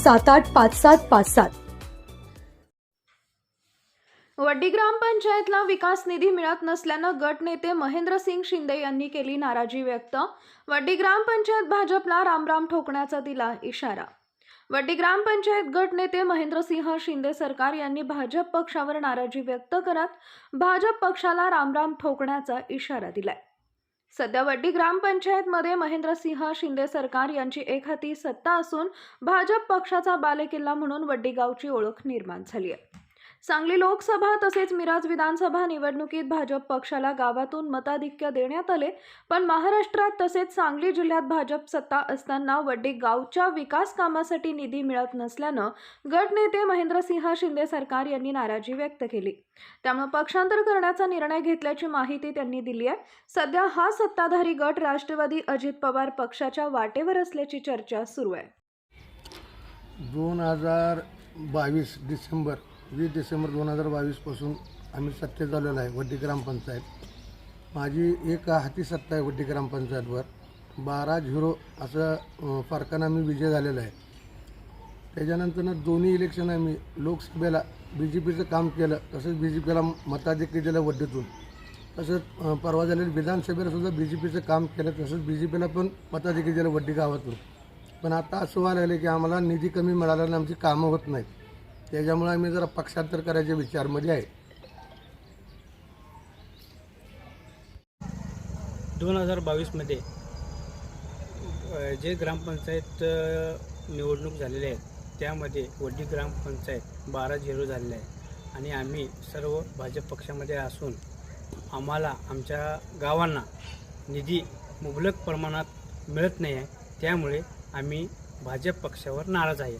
सात आठ पाच सात पाच सात. वड्डी ग्रामपंचायतला विकास निधी मिळत नसल्यानं गट नेते महेंद्रसिंग शिंदे यांनी केली नाराजी व्यक्त. वड्डी ग्रामपंचायत भाजपला रामराम ठोकण्याचा दिला इशारा. वड्डी ग्रामपंचायत गट नेते महेंद्रसिंह शिंदे सरकार यांनी भाजप पक्षावर नाराजी व्यक्त करत भाजप पक्षाला रामराम ठोकण्याचा इशारा दिलाय. सध्या वड्डी ग्रामपंचायतमध्ये महेंद्रसिंह शिंदे सरकार यांची एक हाती सत्ता असून भाजप पक्षाचा बालेकिल्ला म्हणून वड्डी गावची ओळख निर्माण झाली आहे. सांगली लोकसभा तसेच मिराज विधानसभा निवडणुकीत भाजप पक्षाला गावातून मताधिक्य देण्यात आले. पण महाराष्ट्रात तसेच सांगली जिल्ह्यात भाजप सत्ता असताना वड्डी गावच्या विकास कामासाठी निधी मिळत नसल्यानं गट नेते महेंद्रसिंह शिंदे सरकार यांनी नाराजी व्यक्त केली. त्यामुळे पक्षांतर करण्याचा निर्णय घेतल्याची माहिती त्यांनी दिली आहे. सध्या हा सत्ताधारी गट राष्ट्रवादी अजित पवार पक्षाच्या वाटेवर असल्याची चर्चा सुरू आहे. दोन हजार बावीस डिसेंबर वीस डिसेंबर दोन हजार बावीसपासून आम्ही सत्तेत झालेलो आहे वड्डी ग्रामपंचायत. माझी एक हाती सत्ता आहे वड्डी ग्रामपंचायतवर. बारा झिरो असं फरकानं आम्ही विजय झालेला आहे. त्याच्यानंतरनं दोन्ही इलेक्शन आम्ही लोकसभेला बी जे पीचं काम केलं तसंच बी जे पीला मताधिक्य दिलं वड्डीतून. तसंच परवा झालेलं विधानसभेला सुद्धा बी जे पीचं काम केलं तसंच बी जे पीला पण मताधिक्य दिलं वड्डी गावातून. पण आता असं व्हायला लागलं की आम्हाला निधी कमी मिळाल्याने आमची कामं होत नाहीत. त्याच्यामुळे आम्ही जरा पक्षांतर करायच्या विचारमध्ये आहे. दोन हजार बावीसमध्ये जे ग्रामपंचायत निवडणूक झालेली आहेत त्यामध्ये वड्डी ग्रामपंचायत बारा झिरो झालेले आहे आणि आम्ही सर्व भाजप पक्षामध्ये असून आम्हाला आमच्या गावांना निधी मुबलक प्रमाणात मिळत नाही आहे. त्यामुळे आम्ही भाजप पक्षावर नाराज आहे.